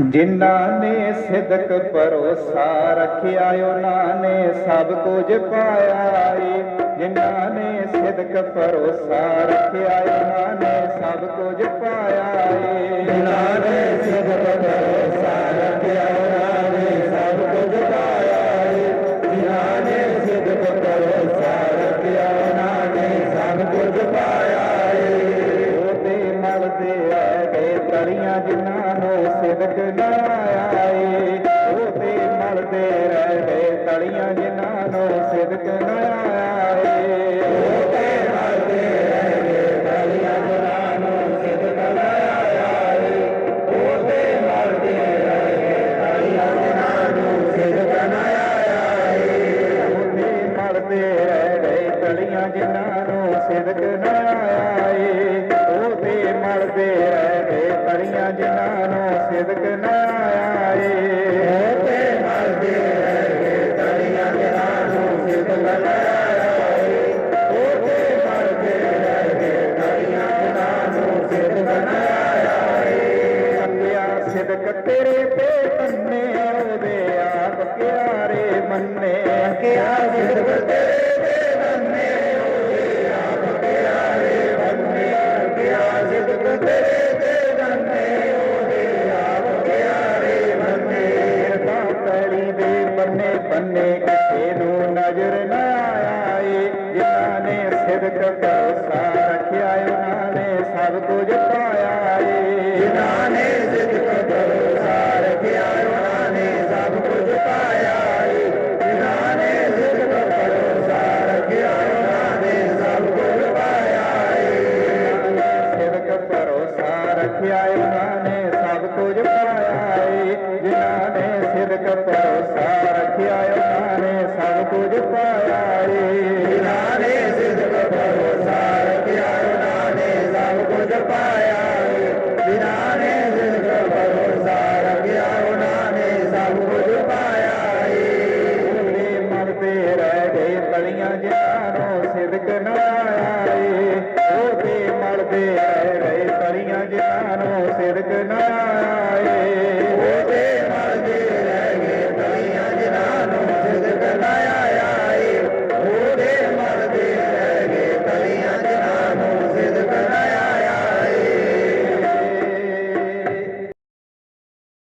ਜਿਨ੍ਹਾਂ ਨੇ ਸਿਦਕ ਭਰੋਸਾ ਰੱਖਿਆ ਉਹਨਾਂ ਨੇ ਸਭ ਕੁਝ ਪਾਇਆ ਏ ਜਿਨ੍ਹਾਂ ਨੇ ਸਿਦਕ ਭਰੋਸਾ ਰੱਖਿਆ ਸਿਦਕ ਨਾ ਆਇਆ ਏ ਉਹਦੇ ਮਲਦੇ ਰਹਿ ਗਏ, ਤਲੀਆਂ ਜਿਨ੍ਹਾਂ ਨੂੰ ਸਿਦਕ ਨਾ ਆਇਆ ਏ ਉਹਦੇ ਮਲਦੇ ਰਹਿ ਗਏ, ਤਲੀਆਂ ਜਿਨ੍ਹਾਂ ਨੂੰ ਸਿਦਕ ਨਾ ਆਇਆ ਏ ਉਹਦੇ ਮਲਦੇ ਰਹਿ ਗਏ, ਤਲੀਆਂ ਜਿਨ੍ਹਾਂ ਨੂੰ ਸਿਦਕ ਨਾ ਆਇਆ ਉਹਦੇ ਮਲਦੇ ਰਹਿ ਗਏ, ਤਲੀਆਂ ਜਿਨ੍ਹਾਂ ਨੂੰ ਸਿਦਕ ਨਾ ਆਇਆ ਉਹਦੇ ਮਲਦੇ ਰਹਿ ਗਏ, ਤਲੀਆਂ ਜਿਨ੍ਹਾਂ ਨੂੰ ਸਿਦਕ तेरे पे तन्ने वे आप प्यारे मन्ने में। क्या तेरे पे तन्ने आप प्यारे मन क्या तेरे पे तन्ने आप प्यारे मन में। तातली दे पन्ने पन्ने तेरो नज़र ना आए। जाने सिर का साथ रखिया सब कुछ पाया ने सब कुछ पाया जिन्होंने सिर कपड़ा रखिया सब कुछ पाया जिन्होंने सिर कपड़ा रखिया सब कुछ पाया, जिन्होंने सिर कपड़ा रखिया, उन्होंने सब कुछ पाया। मरते रह गए बलियाँ जिन्होंने सिर कनाया मरते Jagana.